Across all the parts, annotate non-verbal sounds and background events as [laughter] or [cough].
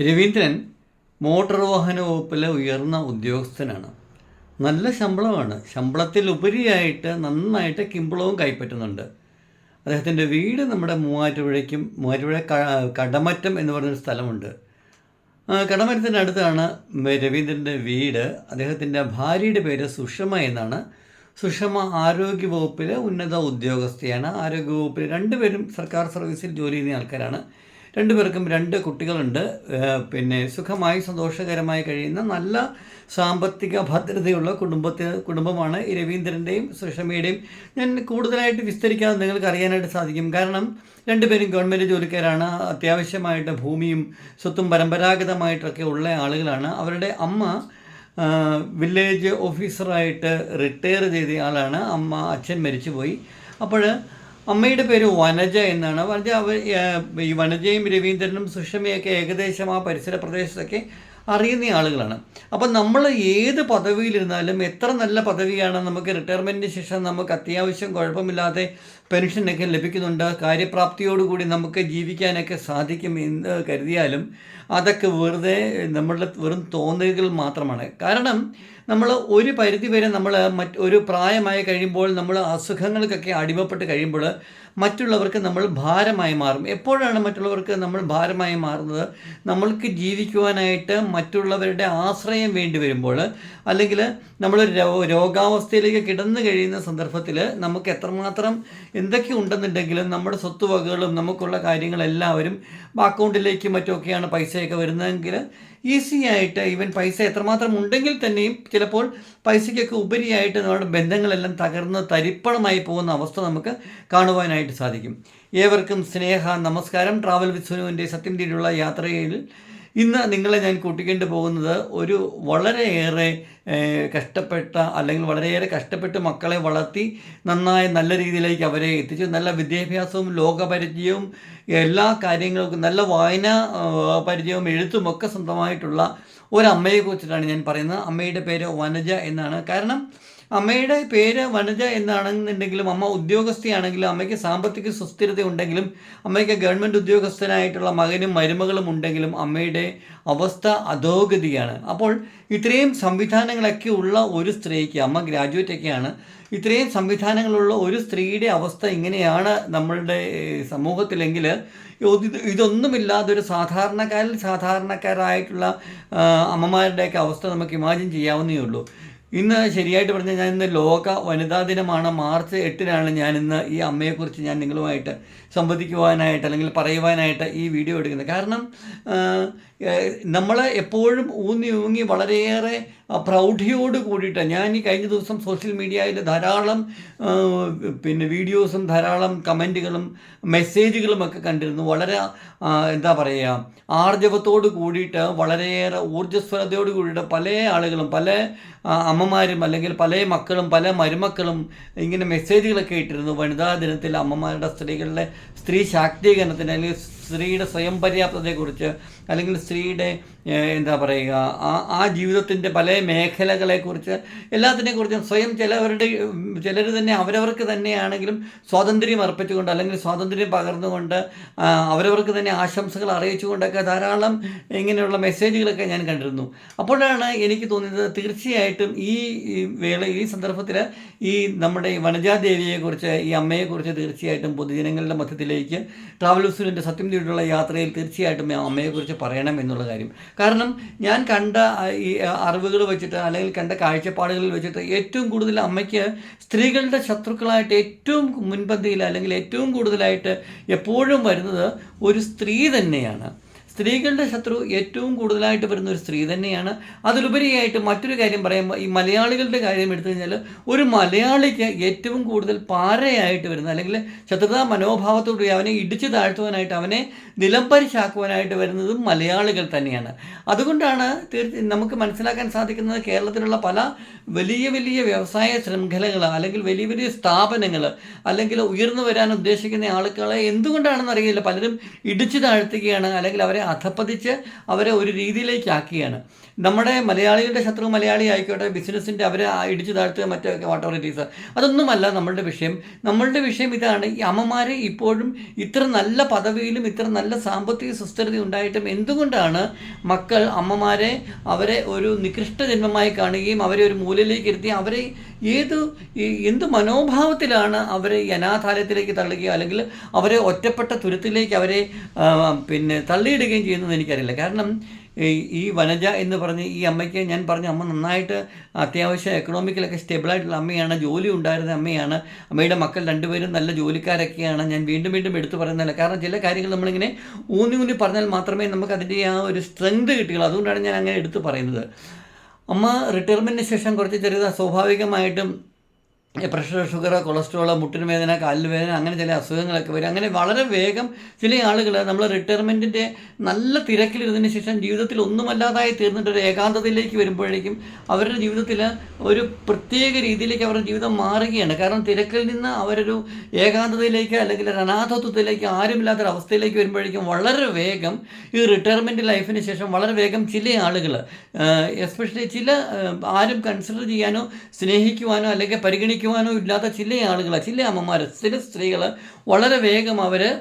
Raveendran motor വാഹന വകുപ്പിലെ ഉയർന്ന ഉദ്യോഗസ്ഥനാണ്. നല്ല ശമ്പളമാണ്. ശമ്പളത്തിൽ ഉപരിയായിട്ട് നന്നായിട്ട് കിമ്പളവും കൈപ്പറ്റുന്നുണ്ട്. അദ്ദേഹത്തിന്റെ വീട് നമ്മുടെ മൂവാറ്റുപുഴയ്ക്കും മൂവാറ്റുപുഴ കടമറ്റം എന്ന് പറഞ്ഞൊരു സ്ഥലമുണ്ട്. മ- രവീന്ദ്രന്റെ വീട്. അദ്ദേഹത്തിന്റെ ഭാര്യയുടെ പേര് സുഷമ എന്നാണ്. സുഷമ ആരോഗ്യ വകുപ്പിലെ ഉന്നത ഉദ്യോഗസ്ഥയാണ്. ആരോഗ്യ വകുപ്പിൽ രണ്ടുപേരും സർക്കാർ സർവീസിൽ ജോലി ചെയ്യുന്ന ആൾക്കാരാണ്. രണ്ടുപേർക്കും രണ്ട് കുട്ടികളുണ്ട്. പിന്നെ സുഖമായി സന്തോഷകരമായി കഴിയുന്ന നല്ല സാമ്പത്തിക ഭദ്രതയുള്ള കുടുംബത്തെ കുടുംബമാണ് ഈ രവീന്ദ്രന്റെയും സുഷമയുടെയും. ഞാൻ കൂടുതലായിട്ട് വിസ്തരിക്കാതെ നിങ്ങൾക്ക് അറിയാനായിട്ട് സാധിക്കും. കാരണം രണ്ടുപേരും ഗവൺമെന്റ് ജോലിക്കാരാണ്. അത്യാവശ്യമായിട്ട് ഭൂമിയും സ്വത്തും പരമ്പരാഗതമായിട്ടൊക്കെ ഉള്ള ആളുകളാണ്. അവരുടെ അമ്മ വില്ലേജ് ഓഫീസറായിട്ട് റിട്ടയർ ചെയ്ത ആളാണ്. അമ്മ അച്ഛൻ മരിച്ചുപോയി. അപ്പോൾ അമ്മയുടെ പേര് വനജ എന്നാണ്. വനജ അവർ ഈ വനജയും രവീന്ദ്രനും സുഷമയൊക്കെ ഏകദേശം ആ പരിസര പ്രദേശത്തൊക്കെ അറിയുന്ന ആളുകളാണ്. അപ്പം നമ്മൾ ഏത് പദവിയിലിരുന്നാലും എത്ര നല്ല പദവിയാണ് നമുക്ക് റിട്ടയർമെന്റിന് ശേഷം നമുക്ക് അത്യാവശ്യം കുഴപ്പമില്ലാതെ പെൻഷനൊക്കെ ലഭിക്കുന്നുണ്ട്. കാര്യപ്രാപ്തിയോടുകൂടി നമുക്ക് ജീവിക്കാനൊക്കെ സാധിക്കും എന്ന് കരുതിയാലും അതൊക്കെ വെറുതെ നമ്മളുടെ വെറും തോന്നലുകൾ മാത്രമാണ്. കാരണം നമ്മൾ ഒരു പരിധി വരെ നമ്മൾ മറ്റ് ഒരു പ്രായമായി കഴിയുമ്പോൾ നമ്മൾ അസുഖങ്ങൾക്കൊക്കെ അടിമപ്പെട്ട് കഴിയുമ്പോൾ മറ്റുള്ളവർക്ക് നമ്മൾ ഭാരമായി മാറും. എപ്പോഴാണ് മറ്റുള്ളവർക്ക് നമ്മൾ ഭാരമായി മാറുന്നത്? നമ്മൾക്ക് ജീവിക്കുവാനായിട്ട് മറ്റുള്ളവരുടെ ആശ്രയം വേണ്ടി വരുമ്പോൾ അല്ലെങ്കിൽ നമ്മൾ രോഗാവസ്ഥയിലേക്ക് കിടന്നു കഴിയുന്ന സന്ദർഭത്തിൽ നമുക്ക് എത്രമാത്രം എന്തൊക്കെ ഉണ്ടെന്നുണ്ടെങ്കിലും നമ്മുടെ സ്വത്തുവകകളും നമുക്കുള്ള കാര്യങ്ങളെല്ലാവരും അക്കൗണ്ടിലേക്ക് മറ്റുമൊക്കെയാണ് പൈസയൊക്കെ വരുന്നതെങ്കിൽ ഈസി ആയിട്ട് ഈവൻ പൈസ എത്രമാത്രം ഉണ്ടെങ്കിൽ തന്നെയും ചിലപ്പോൾ പൈസയ്ക്കൊക്കെ ഉപരിയായിട്ട് നമ്മുടെ ബന്ധങ്ങളെല്ലാം തകർന്ന് തരിപ്പണമായി പോകുന്ന അവസ്ഥ നമുക്ക് കാണുവാനായിട്ട് സാധിക്കും. ഏവർക്കും സ്നേഹ നമസ്കാരം. ട്രാവൽ വിത്ത് സുനുവിന്റെ സത്യം തീരുള്ള യാത്രയിൽ ഇന്ന് നിങ്ങളെ ഞാൻ കൂട്ടിക്കൊണ്ട് പോകുന്നത് ഒരു വളരെയേറെ കഷ്ടപ്പെട്ട അല്ലെങ്കിൽ വളരെയേറെ കഷ്ടപ്പെട്ട് മക്കളെ വളർത്തി നന്നായി നല്ല രീതിയിലേക്ക് അവരെ എത്തിച്ചു. നല്ല വിദ്യാഭ്യാസവും ലോകപരിചയവും എല്ലാ കാര്യങ്ങൾക്കും നല്ല വായന പരിചയവും എഴുത്തും ഒക്കെ സ്വന്തമായിട്ടുള്ള ഒരമ്മയെക്കുറിച്ചിട്ടാണ് ഞാൻ പറയുന്നത്. അമ്മയുടെ പേര് വനജ എന്നാണ്. കാരണം അമ്മയുടെ പേര് വനജ എന്നാണെന്നുണ്ടെങ്കിലും അമ്മ ഉദ്യോഗസ്ഥയാണെങ്കിലും അമ്മയ്ക്ക് സാമ്പത്തിക സുസ്ഥിരത ഉണ്ടെങ്കിലും അമ്മയ്ക്ക് ഗവൺമെന്റ് ഉദ്യോഗസ്ഥനായിട്ടുള്ള മകനും മരുമകളും ഉണ്ടെങ്കിലും അമ്മയുടെ അവസ്ഥ അധോഗതിയാണ്. അപ്പോൾ ഇത്രയും സംവിധാനങ്ങളൊക്കെ ഉള്ള ഒരു സ്ത്രീക്ക് അമ്മ ഗ്രാജുവേറ്റ് ഒക്കെയാണ് ഇത്രയും സംവിധാനങ്ങളുള്ള ഒരു സ്ത്രീയുടെ അവസ്ഥ ഇങ്ങനെയാണ് നമ്മളുടെ സമൂഹത്തിലെങ്കിൽ ഇത് ഇതൊന്നുമില്ലാതെ ഒരു സാധാരണക്കാരിൽ സാധാരണക്കാരായിട്ടുള്ള അമ്മമാരുടെയൊക്കെ അവസ്ഥ നമുക്ക് ഇമാജിൻ ചെയ്യാവുന്നേ ഉള്ളൂ ഇന്ന് ശരിയായിട്ട് പറഞ്ഞാൽ ഞാൻ ഇന്ന് ലോക വനിതാ ദിനമാണ്. മാർച്ച് എട്ടിനാണ് ഞാൻ ഈ അമ്മയെക്കുറിച്ച് ഞാൻ നിങ്ങളുമായിട്ട് സംവദിക്കുവാനായിട്ട് അല്ലെങ്കിൽ പറയുവാനായിട്ട് ഈ വീഡിയോ എടുക്കുന്നത്. കാരണം നമ്മൾ എപ്പോഴും ഊന്നി ഊങ്ങി വളരെയേറെ പ്രൗഢിയോട് കൂടിയിട്ട് ഞാൻ ഈ കഴിഞ്ഞ ദിവസം സോഷ്യൽ മീഡിയയിൽ ധാരാളം പിന്നെ വീഡിയോസും ധാരാളം കമന്റുകളും മെസ്സേജുകളും ഒക്കെ കണ്ടിരുന്നു. വളരെ എന്താ പറയുക ആർജവത്തോട് കൂടിയിട്ട് വളരെയേറെ ഊർജസ്വലതയോട് കൂടിയിട്ട് പല ആളുകളും പല അമ്മമാരും അല്ലെങ്കിൽ പല മക്കളും പല മരുമക്കളും ഇങ്ങനെ മെസ്സേജുകളൊക്കെ ഇട്ടിരുന്നു. വനിതാ ദിനത്തിൽ അമ്മമാരുടെ സ്ത്രീകളുടെ സ്ത്രീ ശാക്തീകരണത്തിന് അല്ലെങ്കിൽ സ്ത്രീയുടെ സ്വയം പര്യാപ്തതയെക്കുറിച്ച് അല്ലെങ്കിൽ സ്ത്രീയുടെ എന്താ പറയുക ആ ആ ജീവിതത്തിന്റെ പല മേഖലകളെക്കുറിച്ച് എല്ലാത്തിനെക്കുറിച്ചും സ്വയം ചിലവരുടെ ചിലർ തന്നെ അവരവർക്ക് തന്നെയാണെങ്കിലും സ്വാതന്ത്ര്യം അർപ്പിച്ചുകൊണ്ട് അല്ലെങ്കിൽ സ്വാതന്ത്ര്യം പകർന്നുകൊണ്ട് അവരവർക്ക് തന്നെ ആശംസകൾ അറിയിച്ചുകൊണ്ടൊക്കെ ധാരാളം ഇങ്ങനെയുള്ള മെസ്സേജുകളൊക്കെ ഞാൻ കണ്ടിരുന്നു. അപ്പോഴാണ് എനിക്ക് തോന്നിയത് തീർച്ചയായിട്ടും ഈ വേള ഈ സന്ദർഭത്തിൽ ഈ നമ്മുടെ വനജാദേവിയെക്കുറിച്ച് ഈ അമ്മയെക്കുറിച്ച് തീർച്ചയായിട്ടും പൊതുജനങ്ങളുടെ മധ്യത്തിലേക്ക് ട്രാവൽ സത്യം തേടിയുള്ള യാത്രയിൽ തീർച്ചയായിട്ടും അമ്മയെക്കുറിച്ച് പറയണം എന്നുള്ള കാര്യം. കാരണം ഞാൻ കണ്ട ഈ അറിവുകൾ വെച്ചിട്ട് അല്ലെങ്കിൽ കണ്ട കാഴ്ചപ്പാടുകളിൽ വെച്ചിട്ട് ഏറ്റവും കൂടുതൽ അമ്മയ്ക്ക് സ്ത്രീകളുടെ ശത്രുക്കളായിട്ട് ഏറ്റവും മുൻപന്തിയിൽ അല്ലെങ്കിൽ ഏറ്റവും കൂടുതലായിട്ട് എപ്പോഴും വരുന്നത് ഒരു സ്ത്രീ തന്നെയാണ്. സ്ത്രീകളുടെ ശത്രു ഏറ്റവും കൂടുതലായിട്ട് വരുന്ന ഒരു സ്ത്രീ തന്നെയാണ്. അതിലുപരിയായിട്ട് മറ്റൊരു കാര്യം പറയുമ്പോൾ ഈ മലയാളികളുടെ കാര്യം എടുത്തു കഴിഞ്ഞാൽ ഒരു മലയാളിക്ക് ഏറ്റവും കൂടുതൽ പാരയായിട്ട് വരുന്ന അല്ലെങ്കിൽ ശത്രുതാ മനോഭാവത്തോടുകൂടി അവനെ ഇടിച്ചു താഴ്ത്തുവാനായിട്ട് അവനെ നിലംപരിശാക്കുവാനായിട്ട് വരുന്നതും മലയാളികൾ തന്നെയാണ്. അതുകൊണ്ടാണ് തീർച്ച നമുക്ക് മനസ്സിലാക്കാൻ സാധിക്കുന്നത് കേരളത്തിലുള്ള പല വലിയ വലിയ വ്യവസായ ശൃംഖലകൾ അല്ലെങ്കിൽ വലിയ വലിയ സ്ഥാപനങ്ങൾ അല്ലെങ്കിൽ ഉയർന്നു വരാൻ ഉദ്ദേശിക്കുന്ന ആളുകളെ എന്തുകൊണ്ടാണെന്ന് അറിയില്ല. പലരും ഇടിച്ചു താഴ്ത്തുകയാണ് അല്ലെങ്കിൽ അവരെ അധപ്പതിച്ച് അവരെ ഒരു രീതിയിലേക്ക് ആക്കിയാണ് നമ്മുടെ മലയാളികളുടെ ശത്രു മലയാളി ആയിക്കോട്ടെ ബിസിനസ്സിന്റെ അവരെ ഇടിച്ചു താഴ്ത്തുക മറ്റൊക്കെ വാട്ട് എവർ ഇറ്റ് അതൊന്നുമല്ല നമ്മളുടെ വിഷയം. നമ്മളുടെ വിഷയം ഇതാണ്. ഈ അമ്മമാരെ ഇപ്പോഴും ഇത്ര നല്ല പദവിയിലും ഇത്ര നല്ല സാമ്പത്തിക സുസ്ഥിരത ഉണ്ടായിട്ടും എന്തുകൊണ്ടാണ് മക്കൾ അമ്മമാരെ അവരെ ഒരു നികൃഷ്ട ജന്മമായി കാണുകയും അവരെ ഒരു മൂലയിലേക്ക് ഇരുത്തി അവരെ ഏത് എന്ത് മനോഭാവത്തിലാണ് അവരെ ഈ അനാഥാലയത്തിലേക്ക് തള്ളുകയോ അല്ലെങ്കിൽ അവരെ ഒറ്റപ്പെട്ട തുരത്തിലേക്ക് അവരെ പിന്നെ തള്ളിയിടുകയും ചെയ്യുന്നത് എനിക്കറിയില്ല. കാരണം ഈ- വനജ എന്ന് പറഞ്ഞ് ഈ അമ്മയ്ക്ക് ഞാൻ പറഞ്ഞു അമ്മ നന്നായിട്ട് അത്യാവശ്യം എക്കണോമിക്കലൊക്കെ സ്റ്റേബിളായിട്ടുള്ള അമ്മയാണ് ജോലി ഉണ്ടായിരുന്ന അമ്മയാണ്. അമ്മയുടെ മക്കൾ രണ്ടുപേരും നല്ല ജോലിക്കാരൊക്കെയാണ്. ഞാൻ വീണ്ടും വീണ്ടും എടുത്തു പറയുന്നില്ല കാരണം ചില കാര്യങ്ങൾ നമ്മളിങ്ങനെ ഊന്നി ഊന്നി പറഞ്ഞാൽ മാത്രമേ നമുക്ക് അതിന്റെ ആ ഒരു സ്ട്രെങ്ത് കിട്ടുകയുള്ളൂ. അതുകൊണ്ടാണ് ഞാൻ അങ്ങനെ എടുത്തു പറയുന്നത്. അമ്മ റിട്ടയർമെന്റിന് ശേഷം കുറച്ച് ചെറിയ സ്വാഭാവികമായിട്ടും പ്രഷർ ഷുഗർ കൊളസ്ട്രോൾ മുട്ടിന് വേദന കാലിന് വേദന അങ്ങനെ ചില അസുഖങ്ങളൊക്കെ വരും. അങ്ങനെ വളരെ വേഗം ചില ആളുകൾ നമ്മൾ റിട്ടയർമെന്റിന്റെ നല്ല തിരക്കിലിരുന്നതിന് ശേഷം ജീവിതത്തിൽ ഒന്നുമല്ലാതായി തീർന്നിട്ട് ഒരു ഏകാന്തതയിലേക്ക് വരുമ്പോഴേക്കും അവരുടെ ജീവിതത്തിൽ ഒരു പ്രത്യേക രീതിയിലേക്ക് അവരുടെ ജീവിതം മാറുകയാണ്. കാരണം തിരക്കിൽ നിന്ന് അവരൊരു ഏകാന്തതയിലേക്ക് അല്ലെങ്കിൽ അനാഥത്വത്തിലേക്ക് ആരുമില്ലാത്തൊരു അവസ്ഥയിലേക്ക് വരുമ്പോഴേക്കും വളരെ വേഗം ഈ റിട്ടയർമെന്റ് ലൈഫിന് ശേഷം വളരെ വേഗം ചില ആളുകൾ എസ്പെഷ്യലി ചില ആരും കൺസിഡർ ചെയ്യാനോ സ്നേഹിക്കുവാനോ അല്ലെങ്കിൽ പരിഗണിക്കുവാനോ ഇല്ലാത്ത ചില ആളുകൾ ചില അമ്മമാർ ചില സ്ത്രീകൾ വളരെ വേഗം അവർ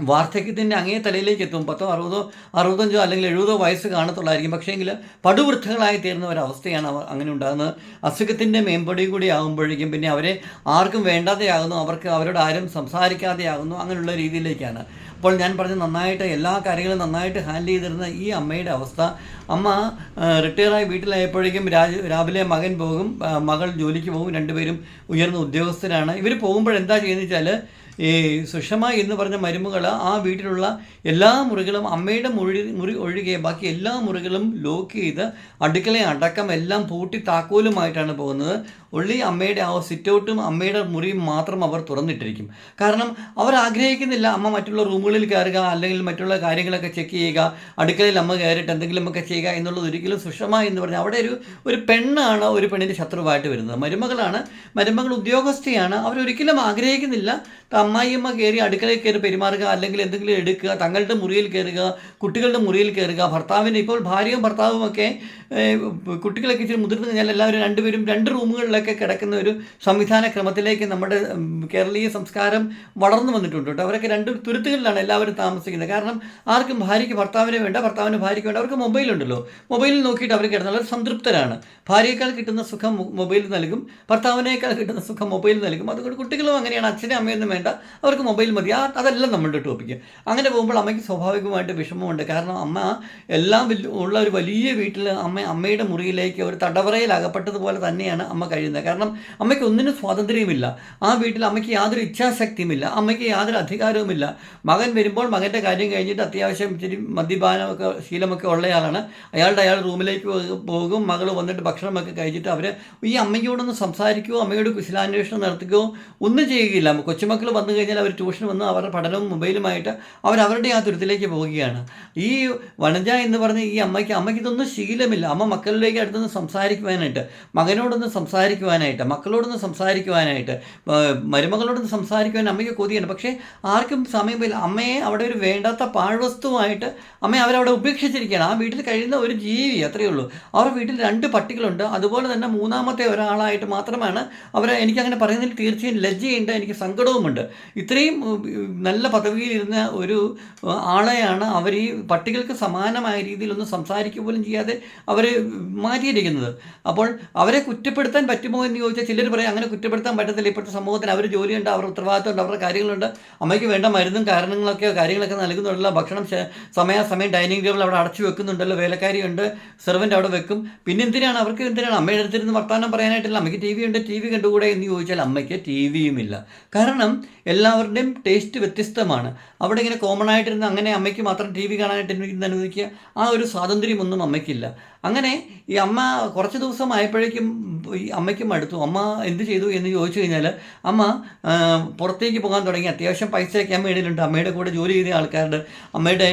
വാർദ്ധക്യത്തിന്റെ അങ്ങേ തലയിലേക്ക് എത്തും. പത്തോ അറുപതോ അറുപത്തഞ്ചോ അല്ലെങ്കിൽ എഴുപതോ വയസ്സ് കാണത്തുള്ളായിരിക്കും. പക്ഷേങ്കിൽ പടുവൃദ്ധകളായി തീർന്ന ഒരവസ്ഥയാണ് അവർ അങ്ങനെ ഉണ്ടാകുന്നത്. അസുഖത്തിന്റെ മേമ്പടി കൂടി ആകുമ്പോഴേക്കും പിന്നെ അവരെ ആർക്കും വേണ്ടാതെയാകുന്നു. അവർക്ക് അവരോട് ആരും സംസാരിക്കാതെയാകുന്നു. അങ്ങനെയുള്ള രീതിയിലേക്കാണ്. അപ്പോൾ ഞാൻ പറഞ്ഞ നന്നായിട്ട് എല്ലാ കാര്യങ്ങളും നന്നായിട്ട് ഹാൻഡിൽ ചെയ്തിരുന്ന ഈ അമ്മയുടെ അവസ്ഥ. അമ്മ റിട്ടയറായി വീട്ടിലായപ്പോഴേക്കും രാജ രാവിലെ മകൻ പോകും മകൾ ജോലിക്ക് പോകും രണ്ടുപേരും ഉയർന്ന ഉദ്യോഗസ്ഥരാണ്. ഇവർ പോകുമ്പോൾ എന്താ ചെയ്യുന്നത് വെച്ചാൽ ഈ സുഷമ എന്ന് പറഞ്ഞ മരുമകൾ ആ വീട്ടിലുള്ള എല്ലാ മുറികളും അമ്മയുടെ മുറി മുറി ഒഴികെ ബാക്കി എല്ലാ മുറികളും ലോക്ക് ചെയ്ത് അടുക്കളയും അടക്കം എല്ലാം പൂട്ടി താക്കോലുമായിട്ടാണ് പോകുന്നത്. ഉള്ളി അമ്മയുടെ ആ സിറ്റൗട്ടും അമ്മയുടെ മുറിയും മാത്രം അവർ തുറന്നിട്ടിരിക്കും. കാരണം അവർ ആഗ്രഹിക്കുന്നില്ല അമ്മ മറ്റുള്ള റൂമുകളിൽ കയറുക അല്ലെങ്കിൽ മറ്റുള്ള കാര്യങ്ങളൊക്കെ ചെക്ക് ചെയ്യുക അടുക്കളയിൽ അമ്മ കയറിയിട്ട് എന്തെങ്കിലുമൊക്കെ ചെയ്യുക എന്നുള്ളത് ഒരിക്കലും സുഷമ എന്ന് പറഞ്ഞാൽ അവിടെ ഒരു ഒരു പെണ്ണാണ് ഒരു പെണ്ണിന്റെ ശത്രുവായിട്ട് വരുന്നത്. മരുമകളാണ് മരുമകൾ ഉദ്യോഗസ്ഥയാണ്. അവരൊരിക്കലും ആഗ്രഹിക്കുന്നില്ല അമ്മായിയമ്മ കയറി അടുക്കളയിൽ കയറി പെരുമാറുക അല്ലെങ്കിൽ എന്തെങ്കിലും എടുക്കുക തങ്ങളുടെ മുറിയിൽ കയറുക കുട്ടികളുടെ മുറിയിൽ കയറുക ഭർത്താവിന് ഇപ്പോൾ ഭാര്യയും ഭർത്താവും ഒക്കെ കുട്ടികളൊക്കെ ഇച്ചിരി മുതിർന്നു കഴിഞ്ഞാൽ എല്ലാവരും രണ്ടുപേരും രണ്ട് റൂമുകളിലൊക്കെ കിടക്കുന്ന ഒരു സംവിധാന ക്രമത്തിലേക്ക് നമ്മുടെ കേരളീയ സംസ്കാരം വളർന്നു വന്നിട്ടുണ്ട് കേട്ടോ. അവരൊക്കെ രണ്ട് തുരുത്തുകളിലാണ് എല്ലാവരും താമസിക്കുന്നത്. കാരണം ആർക്കും ഭാര്യയ്ക്ക് ഭർത്താവിനെ വേണ്ട ഭർത്താവിന് ഭാര്യയ്ക്ക് വേണ്ട. അവർക്ക് മൊബൈലുണ്ടല്ലോ. മൊബൈലിൽ നോക്കിയിട്ട് അവർ കിടന്നാൽ അവർ സംതൃപ്തരാണ്. ഭാര്യയേക്കാൾ കിട്ടുന്ന സുഖം മൊബൈലിൽ നൽകും. ഭർത്താവിനേക്കാൾ കിട്ടുന്ന സുഖം മൊബൈൽ നൽകും. അതുകൊണ്ട് കുട്ടികളും അങ്ങനെയാണ്. അച്ഛനും അമ്മയൊന്നും വേണ്ട. അവർക്ക് മൊബൈൽ മതി. ആ അതല്ല നമ്മളുടെ ടോപ്പിക്ക്. അങ്ങനെ പോകുമ്പോൾ അമ്മയ്ക്ക് സ്വാഭാവികമായിട്ട് വിഷമമുണ്ട്. കാരണം അമ്മ എല്ലാം ഉള്ള ഒരു വലിയ വീട്ടിൽ അമ്മ അമ്മയുടെ മുറിയിലേക്ക് ഒരു തടവറയിൽ അകപ്പെട്ടതുപോലെ തന്നെയാണ് അമ്മ കഴിയുന്നത്. കാരണം അമ്മയ്ക്ക് ഒന്നിനും സ്വാതന്ത്ര്യമില്ല ആ വീട്ടിൽ അമ്മയ്ക്ക് യാതൊരു ഇച്ഛാശക്തിയുമില്ല. അമ്മയ്ക്ക് യാതൊരു അധികാരവുമില്ല. മകൻ വരുമ്പോൾ മകന്റെ കാര്യം കഴിഞ്ഞിട്ട് അത്യാവശ്യം ഇച്ചിരി മദ്യപാനമൊക്കെ ശീലമൊക്കെ ഉള്ളയാളാണ്. അയാളുടെ അയാൾ റൂമിലേക്ക് പോകും. മകൾ വന്നിട്ട് ഭക്ഷണമൊക്കെ കഴിച്ചിട്ട് അവർ ഈ അമ്മയോടൊന്ന് സംസാരിക്കുകയോ അമ്മയോട് കുശലാന്വേഷണം നടത്തുകയോ ഒന്നും ചെയ്യുകയില്ല. കൊച്ചുമക്കൾ വന്നു കഴിഞ്ഞാൽ അവർ ട്യൂഷൻ വന്ന് അവരുടെ പഠനവും മൊബൈലുമായിട്ട് അവർ ആ തുരുത്തിലേക്ക് പോവുകയാണ്. ഈ വനജ എന്ന് പറഞ്ഞ ഈ അമ്മയ്ക്ക് അമ്മയ്ക്ക് ഇതൊന്നും ശീലമില്ല. അമ്മ മക്കളിലേക്ക് അടുത്തൊന്ന് സംസാരിക്കുവാനായിട്ട് മകനോടൊന്ന് സംസാരിക്കുവാനായിട്ട് മക്കളോടൊന്ന് സംസാരിക്കുവാനായിട്ട് മരുമകളോടൊന്ന് സംസാരിക്കുവാൻ അമ്മയ്ക്ക് കൊതിയാണ്. പക്ഷേ ആർക്കും സമയമില്ല അമ്മയെ അവിടെ ഒരു വേണ്ടാത്ത പാഴ്വസ്തുവായിട്ട് അമ്മയെ അവരവിടെ ഉപേക്ഷിച്ചിരിക്കുകയാണ്. ആ വീട്ടിൽ കഴിയുന്ന ഒരു ജീവി അത്രയേ ഉള്ളൂ. അവരുടെ വീട്ടിൽ രണ്ട് പട്ടികളുണ്ട്. അതുപോലെ തന്നെ മൂന്നാമത്തെ ഒരാളായിട്ട് മാത്രമാണ് അവരെ എനിക്കങ്ങനെ പറയുന്നതിൽ തീർച്ചയായും ലജ്ജയുണ്ട്. എനിക്ക് സങ്കടവുമുണ്ട്. ഇത്രയും നല്ല പദവിയിലിരുന്ന ഒരു ആളെയാണ് അവർ ഈ പട്ടികൾക്ക് സമാനമായ രീതിയിലൊന്നും സംസാരിക്കുക പോലും ചെയ്യാതെ അവർ മാറ്റിയിരിക്കുന്നത്. അപ്പോൾ അവരെ കുറ്റപ്പെടുത്താൻ പറ്റുമോ എന്ന് ചോദിച്ചാൽ ചിലർ പറയും അങ്ങനെ കുറ്റപ്പെടുത്താൻ പറ്റത്തില്ല. ഇപ്പോഴത്തെ സമൂഹത്തിന് അവർ ജോലിയുണ്ട് അവരുടെ ഉത്തരവാദിത്തമുണ്ട് അവരുടെ കാര്യങ്ങളുണ്ട്. അമ്മയ്ക്ക് വേണ്ട മരുന്നും കാരണങ്ങളൊക്കെ കാര്യങ്ങളൊക്കെ നൽകുന്നുണ്ടല്ലോ. ഭക്ഷണം സമയാസമയം ഡൈനിങ് ടേബിൾ അവിടെ അടച്ചു വെക്കുന്നുണ്ടല്ലോ. വേലക്കാരിയുണ്ട് സെർവന്റ് അവിടെ വെക്കും. പിന്നെ എന്തിനാണ്? അവർക്ക് എന്തിനാണ്? അമ്മയുടെ അടുത്തിരുന്ന് വർത്തമാനം പറയാനായിട്ടില്ല. അമ്മയ്ക്ക് ടി വി ഉണ്ട് ടി വി കണ്ടുകൂടെ എന്ന് ചോദിച്ചാൽ അമ്മയ്ക്ക് ടി ഇല്ല. കാരണം എല്ലാവരുടെയും ടേസ്റ്റ് വ്യത്യസ്തമാണ്. അവിടെ ഇങ്ങനെ കോമൺ ആയിട്ടിരുന്ന് അങ്ങനെ അമ്മയ്ക്ക് മാത്രം ടി വി കാണാനായിട്ട് അനുവദിക്കുക ആ ഒരു സ്വാതന്ത്ര്യമൊന്നും അമ്മയ്ക്കില്ല. അങ്ങനെ ഈ അമ്മ കുറച്ച് ദിവസം ആയപ്പോഴേക്കും ഈ അമ്മയ്ക്കും മടുത്തു അമ്മ എന്ത് ചെയ്തു എന്ന് ചോദിച്ചു കഴിഞ്ഞാൽ അമ്മ പുറത്തേക്ക് പോകാൻ തുടങ്ങി. അത്യാവശ്യം പൈസയൊക്കെ അമ്മയുടെ അമ്മയുടെ കൂടെ ജോലി ചെയ്ത ആൾക്കാരുടെ അമ്മയുടെ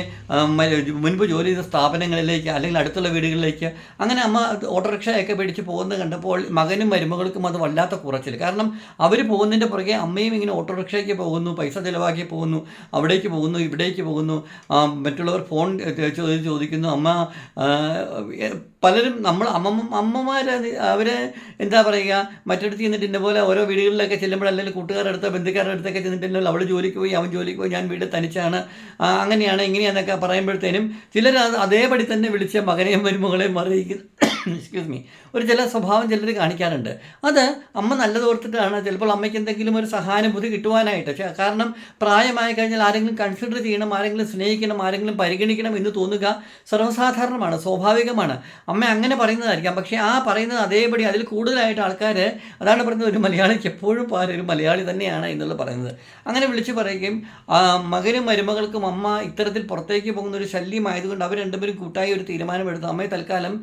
മുൻപ് ജോലി ചെയ്ത സ്ഥാപനങ്ങളിലേക്ക് അല്ലെങ്കിൽ അടുത്തുള്ള വീടുകളിലേക്ക് അങ്ങനെ അമ്മ ഓട്ടോറിക്ഷയൊക്കെ പിടിച്ച് പോകുന്നത് കണ്ടപ്പോൾ മകനും മരുമകൾക്കും അത് വല്ലാത്ത കുറച്ചിൽ കാരണം അവർ പോകുന്നതിന്റെ പുറകെ അമ്മയും ഇങ്ങനെ ഓട്ടോറിക്ഷയ്ക്ക് പോകുന്നു പൈസ ചിലവാക്കി പോകുന്നു അവിടേക്ക് പോകുന്നു ഇവിടേക്ക് പോകുന്നു. മറ്റുള്ളവർ ഫോൺ ചോദിക്കുന്നു അമ്മ പലരും നമ്മൾ അമ്മ അമ്മമാർ അവരെ എന്താ പറയുക മറ്റടുത്ത് ചെന്നിട്ട് ഇന്ന പോലെ ഓരോ വീടുകളിലൊക്കെ ചെല്ലുമ്പോൾ അല്ലെങ്കിൽ കൂട്ടുകാരുടെ അടുത്ത് ബന്ധുക്കാരുടെ അടുത്തൊക്കെ ചെന്നിട്ടുണ്ടെങ്കിൽ അവൾ ജോലിക്ക് പോയി അവൻ ജോലിക്ക് പോയി ഞാൻ വീട് തനിച്ചാണ്. അങ്ങനെയാണ് ഇങ്ങനെയാണെന്നൊക്കെ പറയുമ്പോഴത്തേനും ചിലർ അത് അതേപടി തന്നെ വിളിച്ച് മകനെയും മരുമകളെയും അറിയിക്കുന്നു. [laughs] എക്സ്ക്യൂസ് മീ ഒരു ചില സ്വഭാവം ചിലർ കാണിക്കാറുണ്ട്. അത് അമ്മ നല്ലത് ഓർത്തിട്ടാണ് ചിലപ്പോൾ അമ്മയ്ക്ക് എന്തെങ്കിലും ഒരു സഹാനുഭൂതി കിട്ടുവാനായിട്ട്. കാരണം പ്രായമായി കഴിഞ്ഞാൽ ആരെങ്കിലും കൺസിഡർ ചെയ്യണം ആരെങ്കിലും സ്നേഹിക്കണം ആരെങ്കിലും പരിഗണിക്കണം എന്ന് തോന്നുക സർവസാധാരണമാണ് സ്വാഭാവികമാണ്. അമ്മ അങ്ങനെ പറയുന്നതായിരിക്കാം. പക്ഷേ ആ പറയുന്നത് അതേപടി അതിൽ കൂടുതലായിട്ട് ആൾക്കാർ അതാണ് പറയുന്നത് ഒരു മലയാളിക്ക് എപ്പോഴും പാര ഒരു മലയാളി തന്നെയാണ് എന്നുള്ളത് പറയുന്നത്. അങ്ങനെ വിളിച്ച് പറയുകയും മകനും മരുമകൾക്കും അമ്മ ഇത്തരത്തിൽ പുറത്തേക്ക് പോകുന്ന ഒരു ശല്യമായതുകൊണ്ട് അവർ രണ്ടുപേരും കൂട്ടായി ഒരു തീരുമാനമെടുത്തു. അമ്മയെ തൽക്കാലം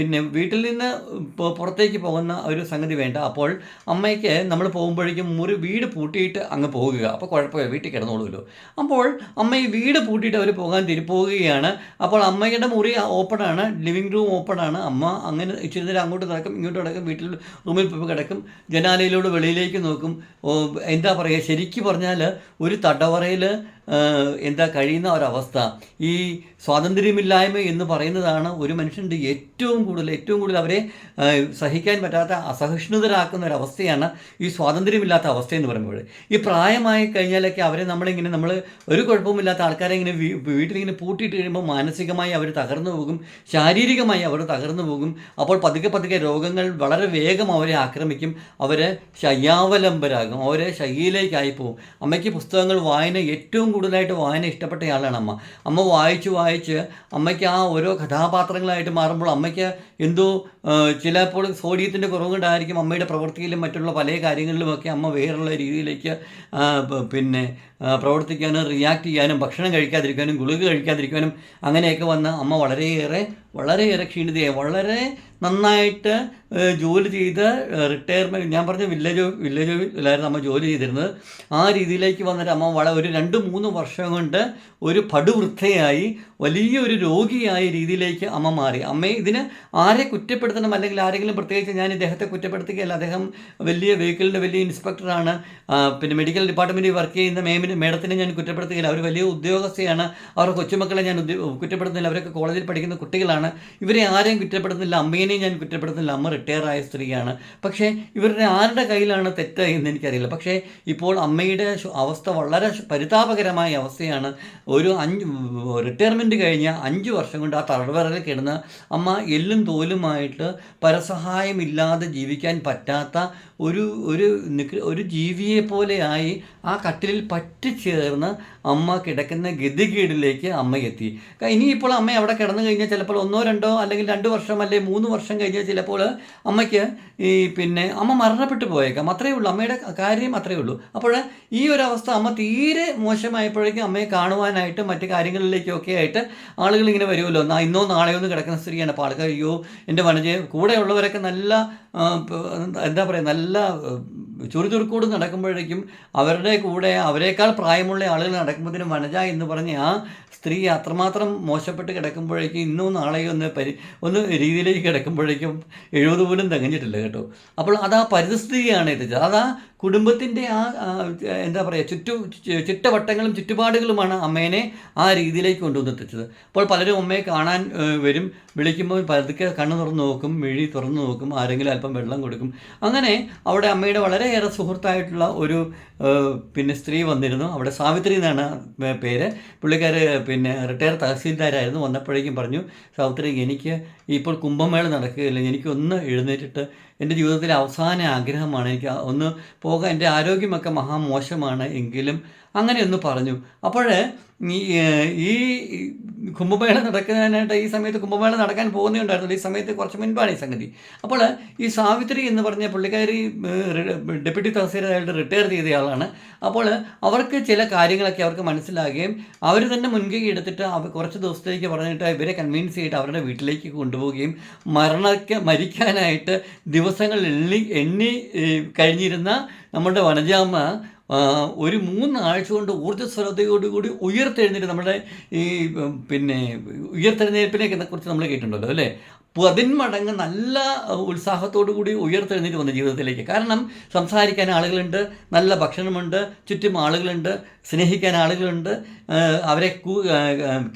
പിന്നെ വീട്ടിൽ നിന്ന് പുറത്തേക്ക് പോകുന്ന ഒരു സംഗതി വേണ്ട. അപ്പോൾ അമ്മയ്ക്ക് നമ്മൾ പോകുമ്പോഴേക്കും മുറി വീട് പൂട്ടിയിട്ട് അങ്ങ് പോകുക. അപ്പോൾ കുഴപ്പമില്ല വീട്ടിൽ കിടന്നോളൂല്ലോ അപ്പോൾ അമ്മ ഈ വീട് പൂട്ടിയിട്ട് അവർ പോകാൻ തിരി പോവുകയാണ്. അപ്പോൾ അമ്മയുടെ മുറി ഓപ്പണാണ് ലിവിങ് റൂം ഓപ്പണാണ് അമ്മ അങ്ങനെ ഇച്ചിരി നേരം അങ്ങോട്ട് നടക്കും ഇങ്ങോട്ട് നടക്കും വീട്ടിൽ റൂമിൽ പോയി കിടക്കും ജനാലയിലൂടെ വെളിയിലേക്ക് നോക്കും. എന്താ പറയുക ശരിക്കും പറഞ്ഞാൽ ഒരു തടവറയിൽ എന്താ കഴിയുന്ന ഒരവസ്ഥ. ഈ സ്വാതന്ത്ര്യമില്ലായ്മ എന്ന് പറയുന്നതാണ് ഒരു മനുഷ്യന്റെ ഏറ്റവും കൂടുതൽ ഏറ്റവും കൂടുതൽ അവരെ സഹിക്കാൻ പറ്റാത്ത അസഹിഷ്ണുതരാക്കുന്ന ഒരവസ്ഥയാണ് ഈ സ്വാതന്ത്ര്യമില്ലാത്ത അവസ്ഥ എന്ന് പറയുമ്പോൾ ഈ പ്രായമായി കഴിഞ്ഞാലൊക്കെ അവരെ നമ്മളിങ്ങനെ നമ്മൾ ഒരു കുഴപ്പമില്ലാത്ത ആൾക്കാരെ ഇങ്ങനെ വീട്ടിലിങ്ങനെ പൂട്ടിയിട്ട് കഴിയുമ്പോൾ മാനസികമായി അവർ തകർന്നു പോകും ശാരീരികമായി അവർ തകർന്നു പോകും. അപ്പോൾ പതുക്കെ പതുക്കെ രോഗങ്ങൾ വളരെ വേഗം അവരെ ആക്രമിക്കും അവരെ ശയ്യാവലംബരാകും അവരെ ശയ്യയിലേക്കായി പോകും. അമ്മയ്ക്ക് പുസ്തകങ്ങൾ വായന ഏറ്റവും കൂടുതലായിട്ട് വായന ഇഷ്ടപ്പെട്ടയാളാണ് അമ്മ. അമ്മ വായിച്ച് വായിച്ച് അമ്മയ്ക്ക് ആ ഓരോ കഥാപാത്രങ്ങളായിട്ട് മാറുമ്പോൾ അമ്മയ്ക്ക് എന്തോ ആ, ചിലപ്പോൾ സോഡിയത്തിന്റെ കുറവ് കൊണ്ടായിരിക്കും അമ്മയുടെ പ്രവൃത്തിയിലും മറ്റുള്ള പല കാര്യങ്ങളിലുമൊക്കെ അമ്മ വേറുള്ള രീതിയിലേക്ക് പിന്നെ ആ, പ്രവർത്തിക്കാനും റിയാക്ട് ചെയ്യാനും ഭക്ഷണം കഴിക്കാതിരിക്കാനും ഗുളിക കഴിക്കാതിരിക്കാനും അങ്ങനെയൊക്കെ വന്ന് അമ്മ വളരെയേറെ വളരെയേറെ ക്ഷീണിതയായി. വളരെ നന്നായിട്ട് ജോലി ചെയ്ത് റിട്ടയർമെന്റ് ഞാൻ പറഞ്ഞ വില്ലേജ് വില്ലേജ് ഓഫീസിലായിരുന്നു അമ്മ ജോലി ചെയ്തിരുന്നത്. ആ രീതിയിലേക്ക് വന്നിട്ട് അമ്മ വള ഒരു രണ്ട് മൂന്ന് വർഷം കൊണ്ട് ഒരു പടുവൃദ്ധയായി വലിയൊരു രോഗിയായ രീതിയിലേക്ക് അമ്മ മാറി. അമ്മയെ ഇതിന് ആരെ കുറ്റപ്പെടുത്തണം അല്ലെങ്കിൽ ആരെങ്കിലും പ്രത്യേകിച്ച് ഞാൻ ഇദ്ദേഹത്തെ കുറ്റപ്പെടുത്തുകയല്ല. അദ്ദേഹം വലിയ വെഹിക്കിളിന്റെ വലിയ ഇൻസ്പെക്ടറാണ് പിന്നെ മെഡിക്കൽ ഡിപ്പാർട്ട്മെന്റിൽ വർക്ക് ചെയ്യുന്ന മേമിന് മേഡത്തിനെ ഞാൻ കുറ്റപ്പെടുത്തുകയില്ല. അവർ വലിയ ഉദ്യോഗസ്ഥയാണ്. അവരുടെ കൊച്ചുമക്കളെ ഞാൻ കുറ്റപ്പെടുത്തുന്നില്ല. അവരൊക്കെ കോളേജിൽ പഠിക്കുന്ന കുട്ടികളാണ്. ഇവരെ ആരെയും കുറ്റപ്പെടുത്തുന്നില്ല. അമ്മേനെയും ഞാൻ കുറ്റപ്പെടുത്തുന്നില്ല. അമ്മ റിട്ടയർ ആയ സ്ത്രീയാണ്. പക്ഷേ ഇവരുടെ ആരുടെ കയ്യിലാണ് തെറ്റ് എന്ന് എനിക്കറിയില്ല. പക്ഷേ ഇപ്പോൾ അമ്മയുടെ അവസ്ഥ വളരെ പരിതാപകരമായ അവസ്ഥയാണ്. ഒരു അഞ്ച് റിട്ടയർമെന്റ് കഴിഞ്ഞ അഞ്ച് വർഷം കൊണ്ട് ആ തടവറയിൽ കിടന്ന് അമ്മ എല്ലും തോലുമായിട്ട് പരസഹായമില്ലാതെ ജീവിക്കാൻ പറ്റാത്ത ഒരു ഒരു ഒരു ജീവിയെ പോലെയായി ആ കട്ടിലിൽ പറ്റിച്ചേർന്ന് അമ്മ കിടക്കുന്ന ഗതികേടിലേക്ക് അമ്മ എത്തി. ഇനിയിപ്പോൾ അമ്മ അവിടെ കിടന്നു കഴിഞ്ഞാൽ ചിലപ്പോൾ ഒന്നോ രണ്ടോ അല്ലെങ്കിൽ രണ്ട് വർഷം അല്ലെങ്കിൽ മൂന്ന് വർഷം കഴിഞ്ഞാൽ ചിലപ്പോൾ അമ്മയ്ക്ക് ഈ പിന്നെ അമ്മ മരണപ്പെട്ടു പോയേക്കാം. അത്രയേ ഉള്ളൂ. അമ്മയുടെ കാര്യം അത്രയേ ഉള്ളൂ. അപ്പോൾ ഈ ഒരു അവസ്ഥ അമ്മ തീരെ മോശമായപ്പോഴേക്കും അമ്മയെ കാണുവാനായിട്ട് മറ്റു കാര്യങ്ങളിലേക്കൊക്കെ ആയിട്ട് ആളുകൾ ഇങ്ങനെ വരുമല്ലോ. ഇന്നോ നാളെയോ ഒന്ന് കിടക്കുന്ന സ്ത്രീയാണ്. അപ്പോൾ ആൾക്കാർ അയ്യോ എന്റെ വനജയെ കൂടെയുള്ളവരൊക്കെ നല്ല എന്താ പറയുക നല്ല ചുറുചുറുക്കൂട് നടക്കുമ്പോഴേക്കും അവരുടെ കൂടെ അവരെക്കാൾ പ്രായമുള്ള ആളുകൾ നടക്കുമ്പോഴത്തേനും മനജ എന്ന് പറഞ്ഞ് ആ സ്ത്രീ അത്രമാത്രം മോശപ്പെട്ട് കിടക്കുമ്പോഴേക്കും ഇന്നോ നാളെയോ ഒന്ന് പരി ഒന്ന് രീതിയിലേക്ക് കിടക്കുമ്പോഴേക്കും എഴുപത് പോലും തികഞ്ഞിട്ടില്ല കേട്ടോ. അപ്പോൾ അതാ പരിസ്ഥിതിയാണ് എത്തിച്ചത് അത് കുടുംബത്തിന്റെ ആ എന്താ പറയുക ചുറ്റു ചുറ്റവട്ടങ്ങളും ചുറ്റുപാടുകളുമാണ് അമ്മേനെ ആ രീതിയിലേക്ക് കൊണ്ടുവന്നെത്തിച്ചത് അപ്പോൾ പലരും അമ്മയെ കാണാൻ വരും. വിളിക്കുമ്പോൾ പതുക്കെ കണ്ണു തുറന്നു നോക്കും മിഴി തുറന്നു നോക്കും ആരെങ്കിലും അല്പം വെള്ളം കൊടുക്കും. അങ്ങനെ അവിടെ അമ്മയുടെ വളരെയേറെ സുഹൃത്തായിട്ടുള്ള ഒരു പിന്നെ സ്ത്രീ വന്നിരുന്നു. അവിടെ സാവിത്രി എന്നാണ് പേര്. പുള്ളിക്കാർ പിന്നെ റിട്ടയർ തഹസീൽദാരായിരുന്നു. വന്നപ്പോഴേക്കും പറഞ്ഞു സാവിത്രി എനിക്ക് ഇപ്പോൾ കുംഭമേള നടക്കുകയില്ല എനിക്കൊന്ന് എഴുന്നേറ്റിട്ട് എന്റെ ജീവിതത്തിലെ അവസാന ആഗ്രഹമാണ് എനിക്ക് ഒന്ന് പോകാൻ എന്റെ ആരോഗ്യമൊക്കെ മഹാമോശമാണ് എങ്കിലും അങ്ങനെയൊന്ന് പറഞ്ഞു. അപ്പോൾ ഈ കുംഭമേള നടക്കാനായിട്ട് ഈ സമയത്ത് കുംഭമേള നടക്കാൻ പോകുന്നുണ്ടായിരുന്നു ഈ സമയത്ത് കുറച്ച് മുൻപാണ് ഈ സംഗതി. അപ്പോൾ ഈ സാവിത്രി എന്ന് പറഞ്ഞ പുള്ളിക്കാരി ഡെപ്യൂട്ടി തഹസീൽദാരായിട്ട് റിട്ടയർ ചെയ്തയാളാണ് അപ്പോൾ അവർക്ക് ചില കാര്യങ്ങളൊക്കെ അവർക്ക് മനസ്സിലാകുകയും അവർ തന്നെ മുൻകൈ എടുത്തിട്ട് അവർ കുറച്ച് ദിവസത്തേക്ക് പറഞ്ഞിട്ട് ഇവരെ കൺവിൻസ് ചെയ്തിട്ട് അവരുടെ വീട്ടിലേക്ക് കൊണ്ടുപോവുകയും മരണക്ക് മരിക്കാനായിട്ട് ദിവസങ്ങൾ എണ്ണി എണ്ണി കഴിഞ്ഞിരുന്ന നമ്മുടെ വനജാമ്മ ഒരു മൂന്നാഴ്ച കൊണ്ട് ഊർജസ്വലതയോടുകൂടി ഉയർത്തെഴുന്നേറ്റ് നമ്മുടെ ഈ പിന്നെ ഉയർത്തെഴുന്നേൽപ്പിനെ കുറിച്ച് നമ്മൾ കേട്ടിട്ടുണ്ടല്ലോ അല്ലേ? പതിന്മടങ്ങ് നല്ല ഉത്സാഹത്തോടു കൂടി ഉയർത്തെഴുന്നേറ്റ് വന്ന ജീവിതത്തിലേക്ക്. കാരണം സംസാരിക്കാൻ ആളുകളുണ്ട് നല്ല ഭക്ഷണമുണ്ട് ചുറ്റും ആളുകളുണ്ട് സ്നേഹിക്കാൻ ആളുകളുണ്ട് അവരെ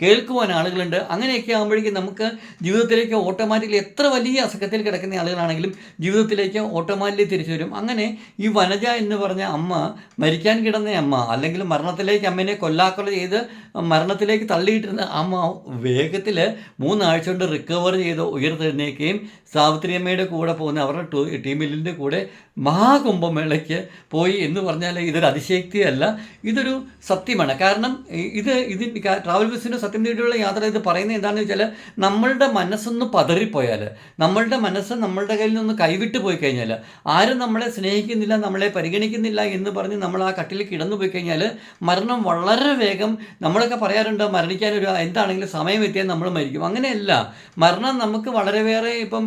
കേൾക്കുവാൻ ആളുകളുണ്ട്. അങ്ങനെയൊക്കെ ആകുമ്പോഴേക്കും നമുക്ക് ജീവിതത്തിലേക്ക് ഓട്ടോമാറ്റിക്കലി എത്ര വലിയ അസുഖത്തിൽ കിടക്കുന്ന ആളുകളാണെങ്കിലും ജീവിതത്തിലേക്ക് ഓട്ടോമാറ്റിക്കലി തിരിച്ചു വരും. അങ്ങനെ ഈ വനജ എന്ന് പറഞ്ഞ അമ്മ മരിക്കാൻ കിടന്ന അമ്മ അല്ലെങ്കിൽ മരണത്തിലേക്ക് അമ്മേനെ കൊല്ലാക്കൊല ചെയ്ത് മരണത്തിലേക്ക് തള്ളിയിട്ടിരുന്ന അമ്മ വേഗത്തിൽ മൂന്നാഴ്ച കൊണ്ട് റിക്കവർ ചെയ്ത് ഉയർത്തെഴുന്നേക്കുകയും സാവിത്രി അമ്മയുടെ കൂടെ പോകുന്ന അവരുടെ ടീമിലിന്റെ കൂടെ മഹാകുംഭമേളയ്ക്ക് പോയി എന്ന് പറഞ്ഞാൽ ഇതൊരു അതിശയക്തിയല്ല ഇതൊരു സത്യമാണ്. കാരണം ഇത് ഇത് ട്രാവൽ ബസ്സിന്റെ സത്യം തേടിയുള്ള യാത്ര ഇത് പറയുന്നത് എന്താണെന്ന് വെച്ചാൽ നമ്മളുടെ മനസ്സൊന്ന് പതറിപ്പോയാൽ നമ്മളുടെ മനസ്സ് നമ്മളുടെ കയ്യിൽ നിന്ന് കൈവിട്ട് പോയി കഴിഞ്ഞാൽ ആരും നമ്മളെ സ്നേഹിക്കുന്നില്ല നമ്മളെ പരിഗണിക്കുന്നില്ല എന്ന് പറഞ്ഞ് നമ്മൾ ആ കട്ടിൽ കിടന്നു പോയി കഴിഞ്ഞാൽ മരണം വളരെ വേഗം നമ്മളൊക്കെ പറയാറുണ്ട് മരണിക്കാനൊരു എന്താണെങ്കിലും സമയം എത്തിയാൽ നമ്മൾ മരിക്കും. അങ്ങനെയല്ല മരണം നമുക്ക് വളരെ വേറെ ഇപ്പം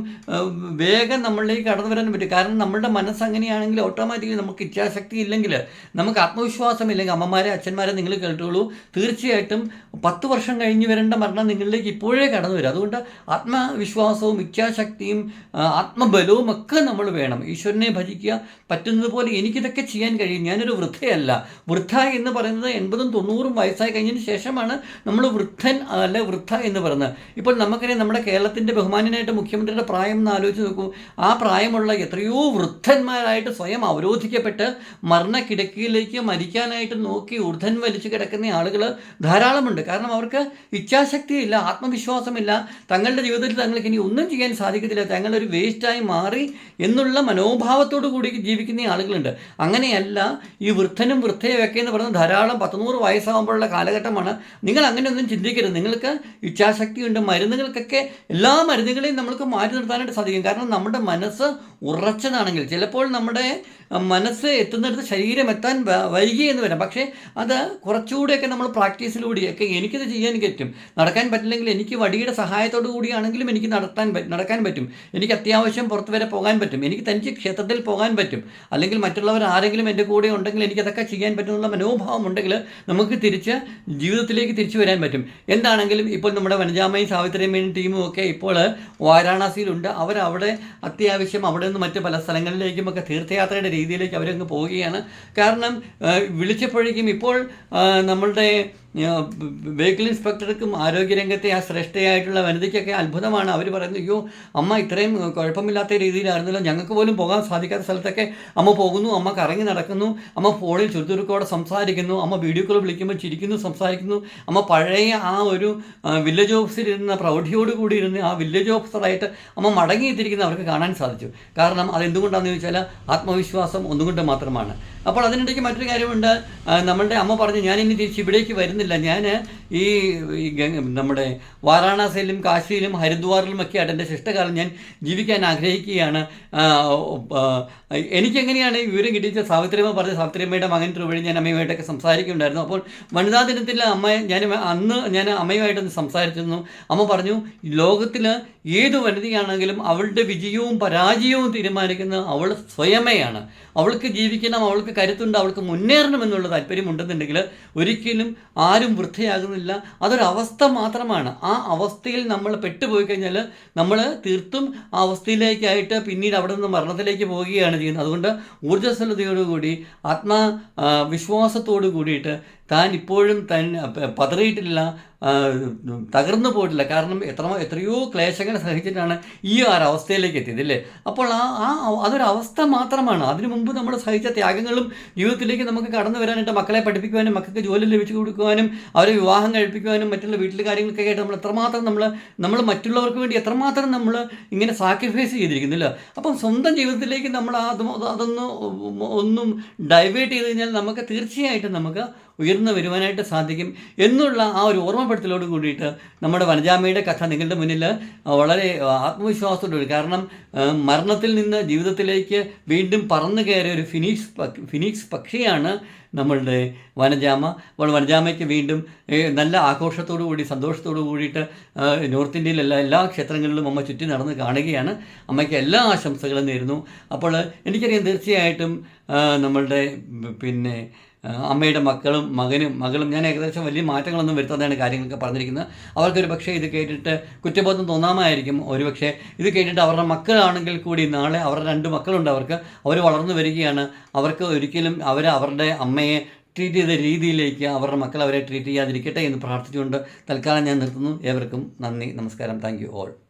വേഗം നമ്മളിലേക്ക് കടന്നു വരാൻ പറ്റും. കാരണം നമ്മളുടെ മനസ്സ് അങ്ങനെയാണെങ്കിൽ ഓട്ടോമാറ്റിക്കലി നമുക്ക് ഇച്ഛാശക്തി ഇല്ലെങ്കിൽ നമുക്ക് ആത്മവിശ്വാസം ഇല്ലെങ്കിൽ അമ്മമാരെ അച്ഛന്മാരെ നിങ്ങൾ കേട്ടുള്ളൂ തീർച്ചയായിട്ടും പത്ത് വർഷം കഴിഞ്ഞ് വരേണ്ട മരണം നിങ്ങളിലേക്ക് ഇപ്പോഴേ കടന്നു വരും. അതുകൊണ്ട് ആത്മവിശ്വാസവും ഇച്ഛാശക്തിയും ആത്മബലവും ഒക്കെ നമ്മൾ വേണം. ഈശ്വരനെ ഭജിക്കുക പറ്റുന്നതുപോലെ എനിക്കിതൊക്കെ ചെയ്യാൻ കഴിയും. ഞാനൊരു വൃദ്ധയല്ല. വൃദ്ധ എന്ന് പറയുന്നത് എൺപതും തൊണ്ണൂറും വയസ്സായി കഴിഞ്ഞതിന് ശേഷമാണ് നമ്മൾ വൃദ്ധൻ അല്ല വൃദ്ധ എന്ന് പറയുന്നത്. ഇപ്പോൾ നമുക്കറിയാം നമ്മുടെ കേരളത്തിന്റെ ബഹുമാനനായിട്ട് മുഖ്യമന്ത്രിയുടെ പ്രായം എന്ന് ആലോചിച്ച് നോക്കൂ. ആ പ്രായമുള്ള എത്രയോ വൃദ്ധന്മാരായിട്ട് സ്വയം അവരോധിക്കപ്പെട്ട് മരണക്കിടക്കിയിലേക്ക് മരിക്കാനായിട്ട് നോക്കി ഊർധൻ വലിച്ചു കിടക്കുന്ന ആളുകൾ ധാരാളമുണ്ട്. കാരണം അവർക്ക് ഇച്ഛാശക്തിയില്ല ആത്മവിശ്വാസമില്ല. തങ്ങളുടെ ജീവിതത്തിൽ തങ്ങൾക്ക് ഇനി ഒന്നും ചെയ്യാൻ സാധിക്കത്തില്ല. തങ്ങളൊരു വേസ്റ്റായി മാറി എന്നുള്ള മനോഭാവത്തോടു കൂടി ജീവിക്കുന്ന ആളുകളുണ്ട്. അങ്ങനെയല്ല ഈ വൃദ്ധനും വൃദ്ധയും ഒക്കെ എന്ന് പറയുന്നത് ധാരാളം പത്തുനൂറ് വയസ്സാകുമ്പോഴുള്ള കാലഘട്ടമാണ്. നിങ്ങൾ അങ്ങനെയൊന്നും ചിന്തിക്കരുത്. നിങ്ങൾക്ക് ഇച്ഛാശക്തിയുണ്ട്. മരുന്നുകൾക്കൊക്കെ എല്ലാ മരുന്നുകളെയും നമ്മൾക്ക് മാറ്റി നിർത്താനായിട്ട് സാധിക്കും. കാരണം നമ്മുടെ മനസ്സ് ഉറച്ചതാണെങ്കിൽ ചിലപ്പോൾ നമ്മുടെ മനസ്സ് എത്തുന്നിടത്ത് ശരീരം എത്താൻ വൈകി എന്ന് വരാം. പക്ഷേ അത് കുറച്ചുകൂടെയൊക്കെ നമ്മൾ പ്രാക്ടീസിലൂടെയൊക്കെ എനിക്കിത് ചെയ്യാൻ പറ്റും. നടക്കാൻ പറ്റില്ലെങ്കിൽ എനിക്ക് വടിയുടെ സഹായത്തോടു കൂടിയാണെങ്കിലും എനിക്ക് നടത്താൻ നടക്കാൻ പറ്റും. എനിക്ക് അത്യാവശ്യം പുറത്ത് വരെ പോകാൻ പറ്റും. എനിക്ക് തനിച്ച് ക്ഷേത്രത്തിൽ പോകാൻ പറ്റും. അല്ലെങ്കിൽ മറ്റുള്ളവർ ആരെങ്കിലും എന്റെ കൂടെ ഉണ്ടെങ്കിൽ എനിക്കതൊക്കെ ചെയ്യാൻ പറ്റുമെന്നുള്ള മനോഭാവം ഉണ്ടെങ്കിൽ നമുക്ക് തിരിച്ച് ജീവിതത്തിലേക്ക് തിരിച്ചു വരാൻ പറ്റും. എന്താണെങ്കിലും ഇപ്പോൾ നമ്മുടെ വനജാമയും സാവിത്രിയമ്മയും ടീമും ഒക്കെ ഇപ്പോൾ വാരാണസിയിലുണ്ട്. അവരവിടെ അത്യാവശ്യം അവിടെ നിന്ന് മറ്റ് പല സ്ഥലങ്ങളിലേക്കും ഒക്കെ തീർത്ഥയാത്രയുടെ രീതിയിലേക്ക് അവരങ്ങ് പോവുകയാണ്. കാരണം വിളിച്ചപ്പോഴേക്കും ഇപ്പോൾ നമ്മളുടെ വെഹിക്കിൾ ഇൻസ്പെക്ടർക്കും ആരോഗ്യരംഗത്തെ ആ ശ്രേഷ്ഠയായിട്ടുള്ള വനിതയ്ക്കൊക്കെ അത്ഭുതമാണ്. അവർ പറയുന്നത് അയ്യോ അമ്മ ഇത്രയും കുഴപ്പമില്ലാത്ത രീതിയിലായിരുന്നല്ലോ. ഞങ്ങൾക്ക് പോലും പോകാൻ സാധിക്കാത്ത സ്ഥലത്തൊക്കെ അമ്മ പോകുന്നു അമ്മ കറങ്ങി നടക്കുന്നു അമ്മ ഫോണിൽ ചുരുതുരുക്കോടെ സംസാരിക്കുന്നു അമ്മ വീഡിയോ കോൾ വിളിക്കുമ്പോൾ ചിരിക്കുന്നു സംസാരിക്കുന്നു. അമ്മ പഴയ ആ ഒരു വില്ലേജ് ഓഫീസിൽ ഇരുന്ന പ്രൗഢിയോട് കൂടി ഇരുന്ന് ആ വില്ലേജ് ഓഫീസറായിട്ട് അമ്മ മടങ്ങിയെത്തിരിക്കുന്ന അവർക്ക് കാണാൻ സാധിച്ചു. കാരണം അതെന്തുകൊണ്ടാണെന്ന് ചോദിച്ചാൽ ആത്മവിശ്വാസം ഒന്നുകൊണ്ട് മാത്രമാണ്. അപ്പോൾ അതിനിടയ്ക്ക് മറ്റൊരു കാര്യമുണ്ട്. നമ്മുടെ അമ്മ പറഞ്ഞു ഞാൻ ഇനി തിരിച്ച് ഇവിടേക്ക് വരുന്നില്ല. ഞാൻ ഈ നമ്മുടെ വാരാണസിയിലും കാശിയിലും ഹരിദ്വാറിലും ഒക്കെ ആയിട്ട് എന്റെ ശിഷ്ടകാലം ഞാൻ ജീവിക്കാൻ ആഗ്രഹിക്കുകയാണ്. എനിക്കെങ്ങനെയാണ് ഈ വിവരം കിട്ടിയത്? സാവിത്രിയമ്മ പറഞ്ഞ സാവിത്രിയമ്മയുടെ മകൻ വഴി ഞാൻ അമ്മയുമായിട്ടൊക്കെ സംസാരിക്കുന്നുണ്ടായിരുന്നു അപ്പോൾ വനിതാ ദിനത്തിൽ അമ്മ ഞാൻ അന്ന് ഞാൻ അമ്മയുമായിട്ടൊന്ന് സംസാരിച്ചിരുന്നു. അമ്മ പറഞ്ഞു ലോകത്തിൽ ഏത് വനിതയാണെങ്കിലും അവളുടെ വിജയവും പരാജയവും തീരുമാനിക്കുന്നത് അവൾ സ്വയമേയാണ്. അവൾക്ക് ജീവിക്കണം അവൾക്ക് കരുത്തുണ്ട് അവൾക്ക് മുന്നേറണം എന്നുള്ള താല്പര്യമുണ്ടെന്നുണ്ടെങ്കിൽ ഒരിക്കലും ആരും വൃദ്ധയാകുന്നില്ല. അതൊരവസ്ഥ മാത്രമാണ്. ആ അവസ്ഥയിൽ നമ്മൾ പെട്ടുപോയി കഴിഞ്ഞാൽ നമ്മൾ തീർത്തും ആ അവസ്ഥയിലേക്കായിട്ട് പിന്നീട് അവിടെ നിന്ന് മരണത്തിലേക്ക് പോവുകയാണ് ചെയ്യുന്നത്. അതുകൊണ്ട് ഊർജസ്വലതയോടുകൂടി ആത്മാ വിശ്വാസത്തോടു കൂടിയിട്ട് താൻ ഇപ്പോഴും തൻ പതറിയിട്ടില്ല തകർന്നു പോയിട്ടില്ല. കാരണം എത്ര എത്രയോ ക്ലേശങ്ങൾ സഹിച്ചിട്ടാണ് ഈ ഒരു അവസ്ഥയിലേക്ക് എത്തിയത് അല്ലേ? അപ്പോൾ ആ ആ അതൊരവസ്ഥ മാത്രമാണ്. അതിനു മുമ്പ് നമ്മൾ സഹിച്ച ത്യാഗങ്ങളും ജീവിതത്തിലേക്ക് നമുക്ക് കടന്നു വരാനായിട്ട് മക്കളെ പഠിപ്പിക്കുവാനും മക്കൾക്ക് ജോലി ലഭിച്ചു കൊടുക്കുവാനും അവരെ വിവാഹം കഴിപ്പിക്കുവാനും മറ്റുള്ള വീട്ടിലെ കാര്യങ്ങൾക്കൊക്കെ ആയിട്ട് നമ്മൾ എത്രമാത്രം നമ്മൾ നമ്മൾ മറ്റുള്ളവർക്ക് വേണ്ടി എത്രമാത്രം നമ്മൾ ഇങ്ങനെ സാക്രിഫൈസ് ചെയ്തിരിക്കുന്നില്ല അപ്പം സ്വന്തം ജീവിതത്തിലേക്ക് നമ്മൾ അത് അതൊന്ന് ഒന്നും ഡൈവേർട്ട് ചെയ്ത് കഴിഞ്ഞാൽ നമുക്ക് തീർച്ചയായിട്ടും നമുക്ക് ഉയർന്നു വരുവാനായിട്ട് സാധിക്കും എന്നുള്ള ആ ഒരു ഓർമ്മപ്പെടുത്തലോട് കൂടിയിട്ട് നമ്മുടെ വനജാമയുടെ കഥ നിങ്ങളുടെ മുന്നിൽ വളരെ ആത്മവിശ്വാസത്തോടെ കാരണം മരണത്തിൽ നിന്ന് ജീവിതത്തിലേക്ക് വീണ്ടും പറന്നു കയറിയ ഒരു ഫിനിക്സ് ഫിനിക്സ് പക്ഷിയാണ് നമ്മളുടെ വനജാമ. അപ്പോൾ വനജാമയ്ക്ക് വീണ്ടും നല്ല ആഘോഷത്തോടു കൂടി സന്തോഷത്തോടു കൂടിയിട്ട് നോർത്ത് ഇന്ത്യയിലെല്ലാ എല്ലാ ക്ഷേത്രങ്ങളിലും അമ്മ ചുറ്റി നടന്ന് കാണുകയാണ്. അമ്മയ്ക്ക് എല്ലാ ആശംസകളും നേരുന്നു. അപ്പോൾ എനിക്കറിയാം തീർച്ചയായിട്ടും നമ്മളുടെ പിന്നെ അമ്മയുടെ മക്കളും മകനും മകളും ഞാൻ ഏകദേശം വലിയ മാറ്റങ്ങളൊന്നും വരുത്താതെയാണ് കാര്യങ്ങളൊക്കെ പറഞ്ഞിരിക്കുന്നത്. അവർക്കൊരു പക്ഷേ ഇത് കേട്ടിട്ട് കുറ്റബോധം തോന്നാമായിരിക്കും. ഒരു പക്ഷേ ഇത് കേട്ടിട്ട് അവരുടെ മക്കളാണെങ്കിൽ കൂടി നാളെ അവരുടെ രണ്ട് മക്കളുണ്ട് അവർക്ക്. അവർ വളർന്നു വരികയാണ്. അവർക്ക് ഒരിക്കലും അവർ അവരുടെ അമ്മയെ ട്രീറ്റ് ചെയ്ത രീതിയിലേക്ക് അവരുടെ മക്കൾ അവരെ ട്രീറ്റ് ചെയ്യാതിരിക്കട്ടെ എന്ന് പ്രാർത്ഥിച്ചുകൊണ്ട് തൽക്കാലം ഞാൻ നിർത്തുന്നു. ഏവർക്കും നന്ദി നമസ്കാരം. Thank you all